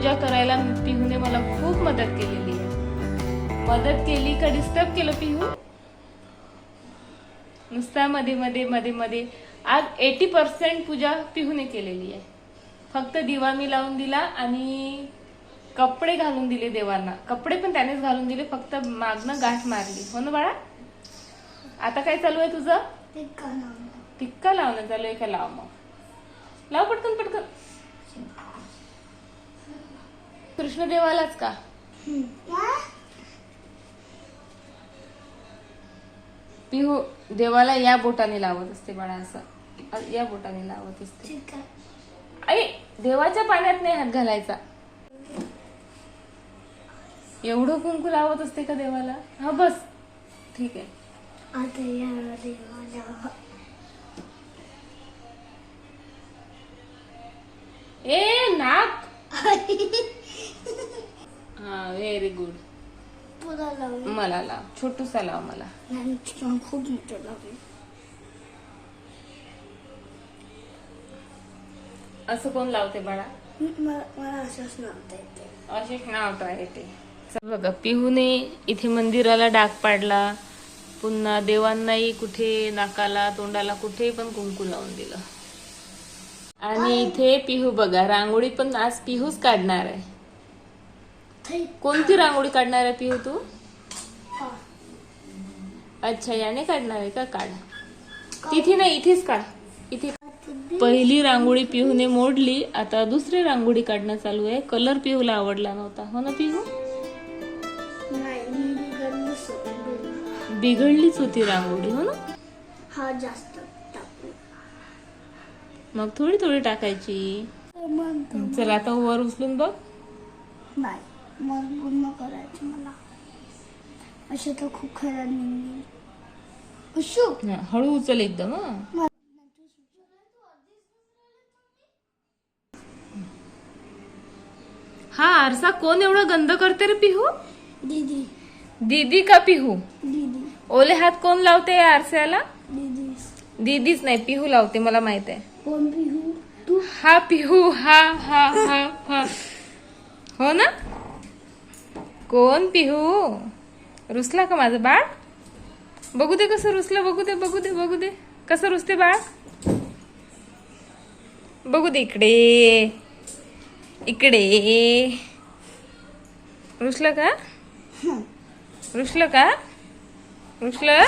पूजा करायला पिहूने मला खूप मदत केलेली आहे. मदत केली का डिस्टर्ब केलं पिहू? नुसता मध्ये मध्ये मध्ये मध्ये आज एटी पर्सेंट पूजा पिहूने केलेली आहे. फक्त दिवा मी लावून दिला आणि कपडे घालून दिले देवांना. कपडे पण त्यानेच घालून दिले फक्त मागनं गाठ मारली. हो ना बाळा? आता काय चालू आहे तुझं? टिक्का लावणं चालू आहे का? लाव मग. लाव पटकन पटकन. कृष्णदेवालाच का? पिहू देवाला या बोटाने लावत असते बाळा असं. या बोटाने लावत असते. आई देवाच्या पाण्यात नाही हात घालायचा. एवढं कुंकू लावत असते का देवाला? हा बस. ठीक आहे. आता या देवाला. ए नाक. हा व्हेरी गुड लावून मला लाव. छोटूसा लाव मला. नाही छान खूप मोठं लावलं. असं कोण लावते बाळा? मला मला असंच लावता येते. असेच नाव आहे ते. बघा पिहूने इथे मंदिराला डाग पाडला. पुन्हा देवांनाही कुठे नाकाला तोंडाला कुठे पण कुंकू लावून दिलं. आणि इथे पिहू बघा रांगोळी पण आज पिहूच काढणार आहे. कोणती रांगोळी काढणार आहे पिहू तू? हा. अच्छा याने काढणार आहे का? काढ. तिथे नाही इथेच काढ. इथे पहिली रांगोळी पिहूने मोडली आता दुसरी रांगोळी काढणं चालू आहे. कलर पिहूला आवडला नव्हता. हो ना पिहू? बिघडलीच होती. रांगोळी हो ना? हा जास्त मग थोडी थोडी टाकायची चल आता वर उचलून बघ. नाही. मग पूर्ण करायचं मला. असे तर खूप खराब नाही अशू. हा, हळू उचल एकदम हं. हा आरसा कोण एवढा गंद करते रे पिहू? दीदी. दीदी का पिहू? दीदी. ओले हात कोण लावते या आरस्याला? दीदी. दीदीच नाही पिहू लावते मला माहीत आहे. कोण पिहू? तू? हा पिहू हा हा हा हा. हो ना? कोण पिहू? रुसला का माझं बाळ? बघू दे कसं रुसलं बघू दे बघू दे बघू दे. कसं रुसते बाळ? बघू दे इकडे. इकडे. रुसलं का? रुसलं का? रुसलं?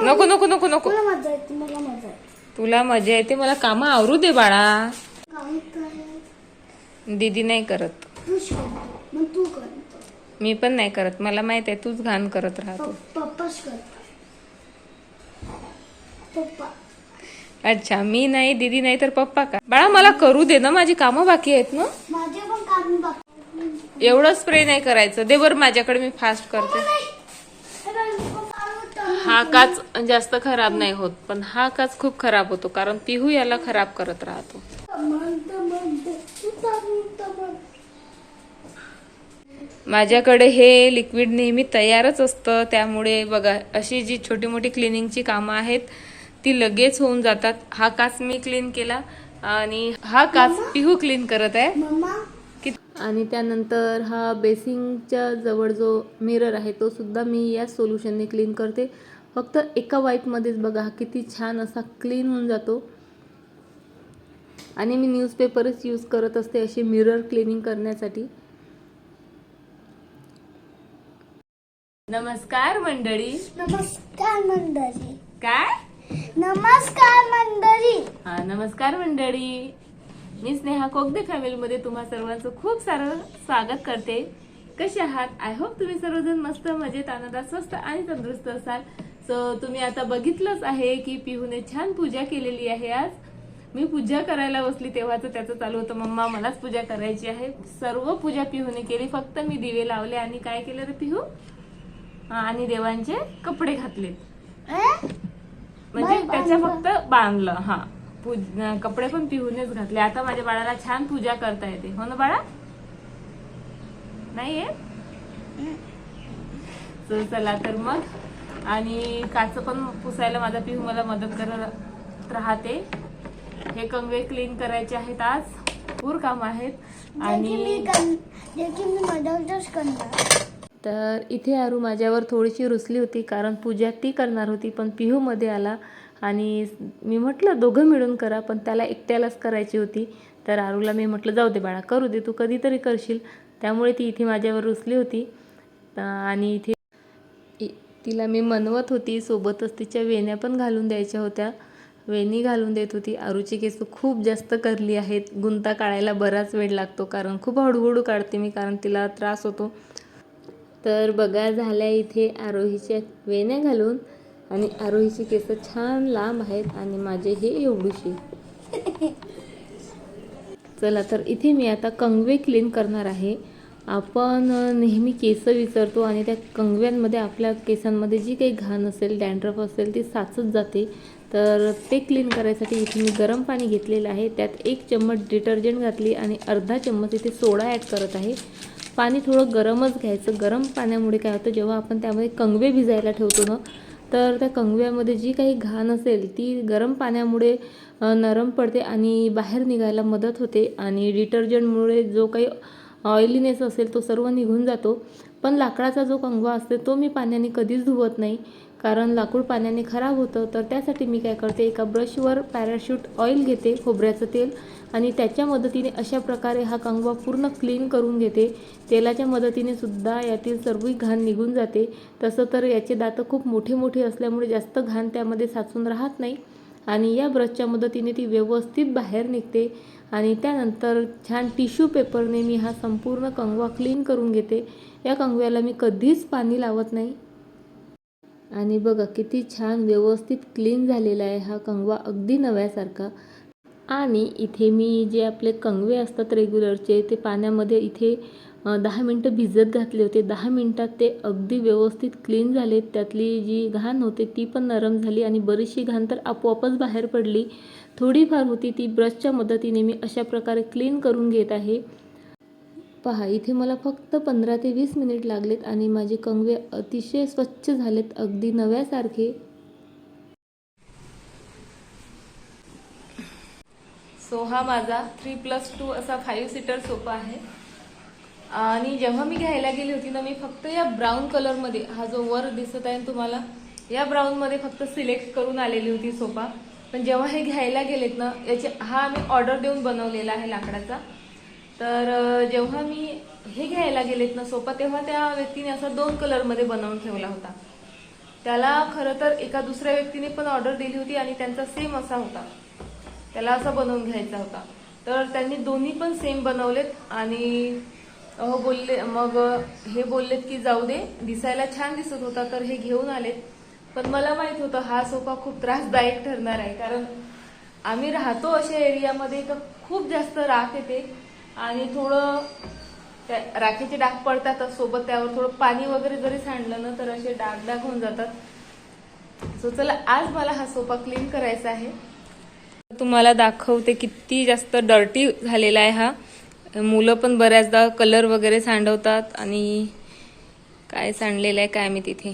नको नको नको नको. मला मजा येते मला मजा येते. तुला मजा येते मला कामं आवरू दे बाळा. दीदी नाही करत. मग तू करतो मी पण नाही करत. मला माहीत आहे तूच घाण करत राहतो प- पप्पाच करतो पप्पा. अच्छा मी नाही दीदी नाही तर पप्पा का? बाळा मला करू दे ना. माझी कामं बाकी आहेत ना. माझे पण काम बाकी. एवढं स्प्रे नाही करायचं. दे बरं माझ्याकडे मी फास्ट करते. हे. हा काच जास्त खराब नाही होत पण हा काच खूप खराब होतो कारण पिहू याला खराब करत राहतो. माझ्याकडे हे लिक्विड नेहमी तयारच असतं. त्यामुळे बघा अशी जी छोटी मोठी क्लिनिंगची कामं आहेत ती लगेच होऊन जातात. हा काच मी क्लीन केला आणि हा काच पिहू क्लीन करत आहे. आणि त्यानंतर हा बेसिंगच्या जवळ जो मिरर आहे तो सुद्धा मी या सोल्युशनने क्लीन करते. फक्त एका वाईपमध्येच बघा हा किती छान असा क्लीन होऊन जातो. आणि मी न्यूजपेपरच यूज करत असते अशी मिरर क्लिनिंग करण्यासाठी. नमस्कार मंडळी. नमस्कार मंडळी. काय? नमस्कार मंडळी. हा नमस्कार मंडळी. मी स्नेहा कोगदे फॅमिलीमध्ये तुम्हा सर्वांचं खूप सारं स्वागत करते. कसे आहात? आय होप तुम्ही सर्वजण मस्त मजेत आनंदात स्वस्त आणि तंदुरुस्त असाल. सो तुम्ही आता बघितलंच आहे की पिहूने छान पूजा केलेली आहे आज. मी पूजा करायला बसली तेव्हाच त्याचं चालू होतं. मम्मा मलाच पूजा करायची आहे. सर्व पूजा पिहूने केली. फक्त मी दिवे लावले आणि काय केलं रे पिहू? आणि देवांचे कपडे घातले. म्हणजे त्याच्या फक्त बांधलं. हा पूज कपडे पण पिहूनच घातले. आता माझ्या बाळाला छान पूजा करता येते. हो ना बाळा? नाही So, चला तर मग. आणि काच पण पुसायला माझा पिहू मला मदत करत राहते. हे कंगवे क्लीन करायचे आहेत आज. भरपूर काम आहेत. आणि तर इथे आरू माझ्यावर थोडीशी रुसली होती कारण पूजा ती करणार होती पण पिहूमध्ये आला. आणि मी म्हटलं दोघं मिळून करा पण त्याला एकट्यालाच करायची होती. तर आरूला मी म्हटलं जाऊ दे बाळा करू दे तू कधीतरी करशील. त्यामुळे ती इथे माझ्यावर रुसली होती. आणि इथे तिला मी मनवत होती सोबतच तिच्या वेण्या पण घालून द्यायच्या होत्या. वेणी घालून देत होती. आरूची केस खूप जास्त करली आहेत. गुंता काढायला बराच वेळ लागतो कारण खूप हळूहळू काढते मी कारण तिला त्रास होतो. तर बघा झाल्या इथे आरोहीच्या वेण्या घालून आणि आरोहीची केस छान लांब आहेत आणि माझे हे एवढूशी. चला तर इथे मी आता कंगवे क्लीन करणार आहे. आपण नेहमी केस विसरतो आणि त्या कंगव्यांमध्ये आपल्या केसांमध्ये जी काही घाण असेल डॅन्ड्रफ असेल ती साचत जाते. तर ते क्लीन करायसाठी इथे मी गरम पाणी घेतलेलं आहे. त्यात एक चम्मच डिटर्जंट घातली आणि अर्धा चम्मच इथे सोडा ॲड करत आहे. पाणी थोडं गरमच घ्यायचं. गरम पाण्यामुळे काय होतं जेव्हा आपण त्यामध्ये कंगवे भिजायला ठेवतो ना तर त्या कंगव्यामध्ये जी काही घाण असेल ती गरम पाण्यामुळे नरम पडते आणि बाहेर निघायला मदत होते आणि डिटर्जंटमुळे जो काही ऑइलीनेस असेल तो सर्व निघून जातो. पण लाकडाचा जो कंगवा असतो तो मी पाण्याने कधीच धुवत नाही. कारण लाकूड पाण्याने खराब होतं तर त्यासाठी मी काय करते एका ब्रशवर पॅराशूट ऑइल घेते खोबऱ्याचं तेल आणि त्याच्या मदतीने अशा प्रकारे हा कंगवा पूर्ण क्लीन करून घेते. तेलाच्या मदतीने सुद्धा यातील सर्व घाण निघून जाते. तसं तर याचे दातं खूप मोठे मोठे असल्यामुळे जास्त घाण त्यामध्ये साचून राहत नाही. आणि या ब्रशच्या मदतीने ती व्यवस्थित बाहेर निघते. आणि त्यानंतर छान टिश्यू पेपरने मी हा संपूर्ण कंगवा क्लीन करून घेते. या कंगव्याला मी कधीच पाणी लावत नाही. आणि बघा किती छान व्यवस्थित क्लीन झालेला आहे हा कंगवा अगदी नव्यासारखा. आणि इथे मी जे आपले कंगवे असतात रेग्युलरचे ते पाण्यामध्ये इथे दहा मिनटं भिजत घातले होते. दहा मिनटात ते अगदी व्यवस्थित क्लीन झाले त्यातली जी घाण होते ती पण नरम झाली आणि बरीचशी घाण तर आपोआपच बाहेर पडली. थोडीफार होती ती ब्रशच्या मदतीने मी अशा प्रकारे क्लीन करून घेत आहे. पहा इथे मला फक्त पंधरा ते वीस मिनिट लागलेत आणि माझे कंगवे अतिशय स्वच्छ झालेत अगदी नव्यासारखे. सो हा माझा थ्री प्लस टू असा फाईव्ह सीटर सोफा आहे. आणि जेव्हा मी घ्यायला गेली होती ना मी फक्त या ब्राऊन कलरमध्ये हा जो वर दिसत आहे तुम्हाला या ब्राऊनमध्ये फक्त सिलेक्ट करून आलेली होती सोफा पण जेव्हा हे घ्यायला गेलेत ना याचे हा आम्ही ऑर्डर देऊन बनवलेला आहे लाकडाचा. तर जेव्हा मी हे घ्यायला गेलेत ना सोफा तेव्हा त्या व्यक्तीने असा दोन कलरमध्ये बनवून ठेवला होता. त्याला खरं तर एका दुसऱ्या व्यक्तीने पण ऑर्डर दिली होती आणि त्यांचा सेम असा होता. त्याला असा बनवून घ्यायचा होता. तर त्यांनी दोन्ही पण सेम बनवलेत आणि अहो बोलले मग हे बोललेत की जाऊ दे दिसायला छान दिसत होता तर हे घेऊन आलेत. पण मला माहीत होतं हा सोफा खूप त्रासदायक ठरणार आहे कारण आम्ही राहतो अशा एरियामध्ये तर खूप जास्त राख येते. आणि थोडं त्या राखेचे डाग पडतातच सोबत त्यावर थोडं पाणी वगैरे जरी सांडलं ना तर असे डाग डाग होऊन जातात. सो चला आज मला हा सोफा क्लीन करायचा आहे. तुम्हाला दाखवते किती जास्त डर्टी झालेला आहे हा. मुलं पण बऱ्याचदा कलर वगैरे सांडवतात आणि काय सांडलेलं आहे काय मी तिथे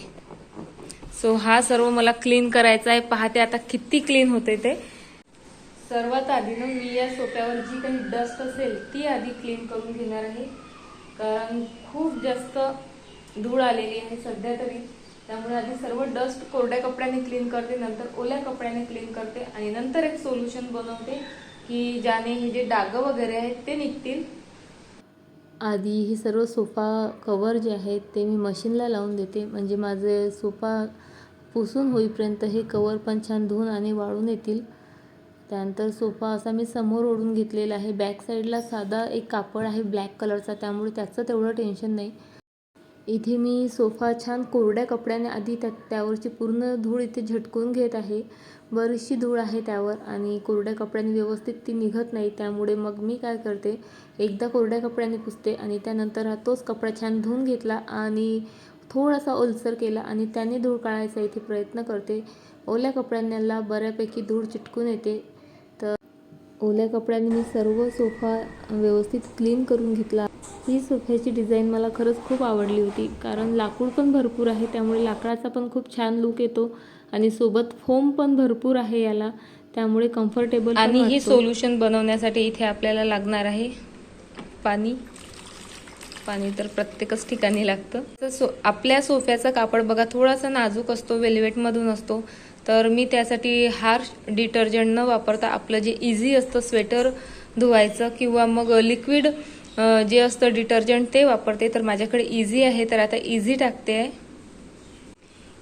सो हा सर्व मला क्लीन करायचा आहे. पाहते आता किती क्लीन होते ते. सर्वात आधी ना मी या सोप्यावर जी काही डस्ट असेल ती आधी क्लीन करून घेणार आहे. कारण खूप जास्त धूळ आलेली आहे सध्या तरी. त्यामुळे आधी सर्व डस्ट कोरड्या कपड्याने क्लीन करते नंतर ओल्या कपड्याने क्लीन करते आणि नंतर एक सोल्युशन बनवते की ज्याने हे जे डाग वगैरे आहेत ते निघतील. आधी हे सर्व सोफा कवर जे आहेत ते मी मशीनला लावून देते. म्हणजे माझे सोफा पुसून होईपर्यंत हे कवर पण छान धुवून आणि वाळून येतील. त्यानंतर सोफा असा मी समोर ओढून घेतलेला आहे. बॅक साईडला साधा एक कापड आहे ब्लॅक कलरचा त्यामुळे त्याचं तेवढं टेन्शन नाही. इथे मी सोफा छान कोरड्या कपड्याने आधी त्या त्यावरची पूर्ण धूळ इथे झटकून घेत आहे. बरीचशी धूळ आहे त्यावर आणि कोरड्या कपड्याने व्यवस्थित ती निघत नाही त्यामुळे मग मी काय करते एकदा कोरड्या कपड्याने पुसते आणि त्यानंतर हा तोच कपडा छान धुवून घेतला आणि थोडासा ओलसर केला आणि त्याने धूळ काढायचा इथे प्रयत्न करते. ओल्या कपड्यांना बऱ्यापैकी धूळ चिटकून येते. ओल्या कपड्यांनी मी सर्व सोफा व्यवस्थित क्लीन करून घेतला. ही सोफ्याची डिझाईन मला खरंच खूप आवडली होती. कारण लाकूड पण भरपूर आहे त्यामुळे लाकडाचा पण खूप छान लुक येतो आणि सोबत फोम पण भरपूर आहे याला. त्यामुळे कम्फर्टेबल आणि हे सोल्युशन बनवण्यासाठी इथे आपल्याला लागणार आहे पाणी. पाणी तर प्रत्येकच ठिकाणी लागतं. तर सो आपल्या सोफ्याचा कापड बघा थोडासा नाजूक असतो वेल्वेटमधून असतो. तर मी त्यासाठी हार्श डिटर्जंट न वापरता आपलं जे इझी असतं स्वेटर धुवायचं किंवा मग लिक्विड जे असतं डिटर्जंट ते वापरते. तर माझ्याकडे इझी आहे तर आता इझी टाकते. आहे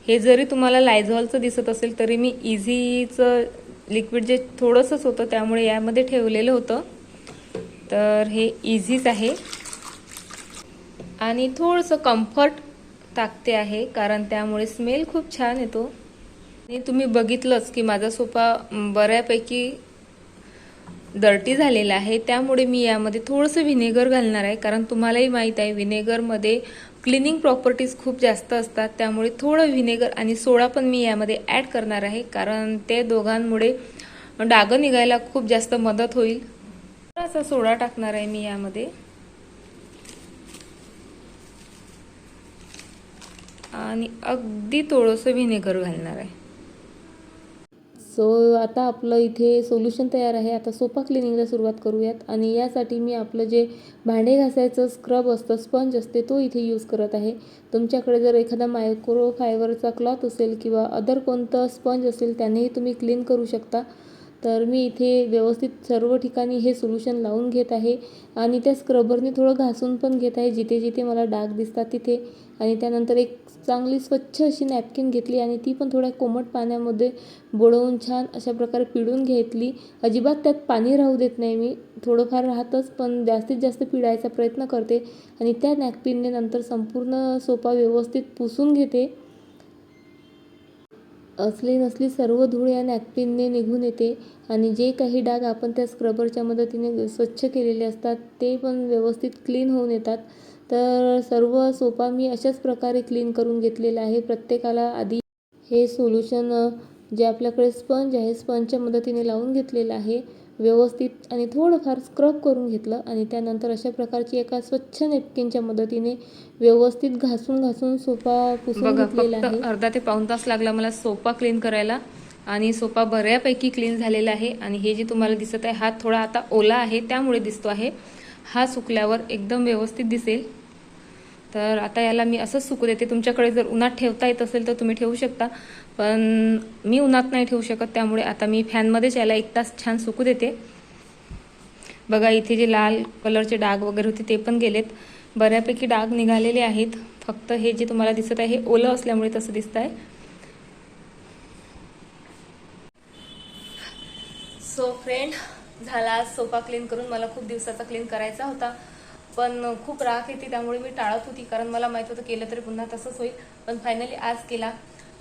हे जरी तुम्हाला लायझॉलचं दिसत असेल तरी मी इझीचं लिक्विड जे थोडंसंच होतं त्यामुळे यामध्ये ठेवलेलं होतं. तर हे इझीच आहे. आणि थोडंसं कम्फर्ट टाकते आहे कारण त्यामुळे स्मेल खूप छान येतो. आणि तुम्ही बघितलंच की माझा सोफा बऱ्यापैकी डर्टी झालेला आहे. त्यामुळे मी यामध्ये थोडंसं व्हिनेगर घालणार आहे कारण तुम्हालाही माहीत आहे व्हिनेगरमध्ये क्लिनिंग प्रॉपर्टीज खूप जास्त असतात. त्यामुळे थोडं व्हिनेगर आणि सोडा पण मी यामध्ये ॲड करणार आहे कारण ते दोघांमुळे डागं निघायला खूप जास्त मदत होईल. थोडासा सोडा टाकणार आहे मी यामध्ये. आणि अगदी थोडंसं व्हिनेगर घालणार आहे. सो आता आपलं इथे सोल्युशन तयार आहे. आता सोपा क्लिनिंगला सुरुवात करूयात. आणि यासाठी मी आपलं जे भांडे घासायचं स्क्रब असतं स्पंज असते तो इथे यूज करत आहे. तुमच्याकडे जर एखादा मायक्रो फायबरचा क्लॉथ असेल किंवा अदर कोणतं स्पंज असेल त्यानेही तुम्ही क्लीन करू शकता. तर मी इथे व्यवस्थित सर्व ठिकाणी हे सोल्युशन लावून घेत आहे. आणि त्या स्क्रबरने थोडं घासून पण घेत आहे. जिथे जिथे मला डाग दिसतात तिथे. आणि त्यानंतर एक चांगली स्वच्छ अशी नॅपकिन घेतली आणि ती पण थोड्या कोमट पाण्यामध्ये बुडवून छान अशा प्रकारे पिळून घेतली. अजिबात त्यात पाणी राहू देत नाही मी. थोडंफार राहतंच पण जास्तीत जास्त पिळायचा प्रयत्न करते आणि त्या नॅपकिनने नंतर संपूर्ण सोपा व्यवस्थित पुसून घेते. असली नसली सर्व धूळ या नॅपकिनने निघून येते आणि जे काही डाग आपण त्या स्क्रबरच्या मदतीने स्वच्छ केलेले असतात ते पण व्यवस्थित क्लीन होऊन येतात. तर सर्व सोफा मी अशाच प्रकारे क्लीन करून घेतलेला आहे. प्रत्येकाला आधी हे सोल्युशन जे आपल्याकडे स्पंज आहे स्पंजच्या मदतीने लावून घेतलेलं आहे. व्यवस्थित आणि थोडंफार स्क्रब करून घेतलं आणि त्यानंतर अशा प्रकारची एका स्वच्छ नेपकिनच्या मदतीने व्यवस्थित घासून घासून सोफा पुसून घेतलेला आहे. अर्धा ते पाऊण तास लागला मला सोफा क्लीन करायला आणि सोफा बऱ्यापैकी क्लीन झालेला आहे आणि हे जे तुम्हाला दिसत आहे हा थोडा आता ओला आहे त्यामुळे दिसतो आहे. हा सुकल्यावर एकदम व्यवस्थित दिसेल. तर आता याला मी असंच सुकू देते. तुमच्याकडे जर उन्हात ठेवता येत असेल तर तुम्ही ठेवू शकता. पण मी उन्हात नाही ठेवू शकत त्यामुळे आता मी फॅनमध्येच याला एक तास छान सुकू देते. बघा इथे जे लाल कलरचे डाग वगैरे होते ते पण गेलेत. बऱ्यापैकी डाग निघालेले आहेत. फक्त हे जे तुम्हाला दिसत आहे हे ओलं असल्यामुळे तसं दिसत आहे सो फ्रेंड झाला सोफा क्लीन करून मला खूप दिवसाचा क्लीन करायचा होता. पण खूप राख येते त्यामुळे मी टाळत होती. कारण मला माहीत होतं केलं तरी पुन्हा तसंच होईल. पण फायनली आज केला.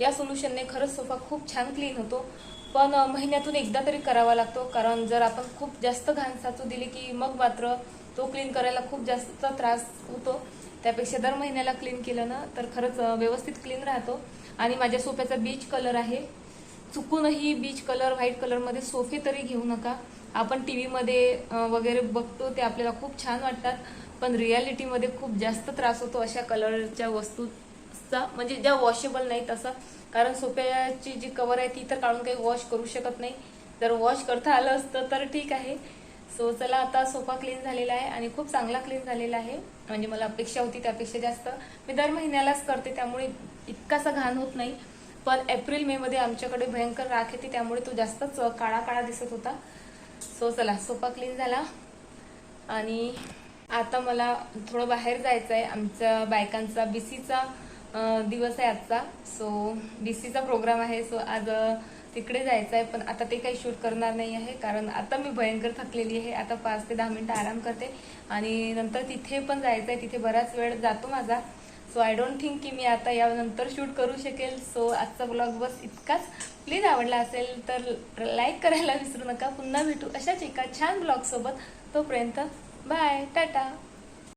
या सोल्युशनने खरंच सोफा खूप छान क्लीन होतो. पण महिन्यातून एकदा तरी करावा लागतो. कारण जर आपण खूप जास्त घाण साचू दिली की मग मात्र तो क्लीन करायला खूप जास्त त्रास होतो. त्यापेक्षा दर महिन्याला क्लीन केलं ना तर खरंच व्यवस्थित क्लीन राहतो. आणि माझ्या सोफ्याचा बीच कलर आहे. चुकूनही बीच कलर व्हाईट कलरमध्ये सोफे तरी घेऊ नका. आपण टी व्हीमध्ये वगैरे बघतो ते आपल्याला खूप छान वाटतात. पण रियालिटीमध्ये खूप जास्त त्रास होतो अशा कलरच्या वस्तूचा. म्हणजे ज्या वॉशेबल नाही तसं. कारण सोफ्याची जी कवर आहे ती तर काढून काही वॉश करू शकत नाही. जर वॉश करता आलं असतं तर ठीक आहे. सो चला आता सोफा क्लीन झालेला आहे आणि खूप चांगला क्लीन झालेला आहे. म्हणजे मला अपेक्षा होती त्यापेक्षा जास्त. मी दर महिन्यालाच करते त्यामुळे इतकासा घाण होत नाही. पण एप्रिल मे मध्ये आमच्याकडे भयंकर राख येते त्यामुळे तो जास्तच काळा काळा दिसत होता. सो चला सोफा क्लीन झाला. आणि आता मला थोडं बाहेर जायचं आहे. आमच्या बायकांचा बीसीचा दिवस आहे आजचा. सो बीसीचा प्रोग्राम आहे. सो आज तिकडे जायचं आहे. पण आता ते काही शूट करणार नाही आहे. कारण आता मी भयंकर थकलेली आहे. आता पाच ते दहा मिनटं आराम करते. आणि नंतर तिथे पण जायचं आहे तिथे बराच वेळ जातो माझा. सो आय डोंट थिंक की मी आता यानंतर शूट करू शकेल. सो आजचा ब्लॉग बस इतकाच. प्लीज आवडला असेल तर लाईक करायला विसरू नका. पुन्हा भेटू अशाच एका छान ब्लॉगसोबत तोपर्यंत बाय टाटा.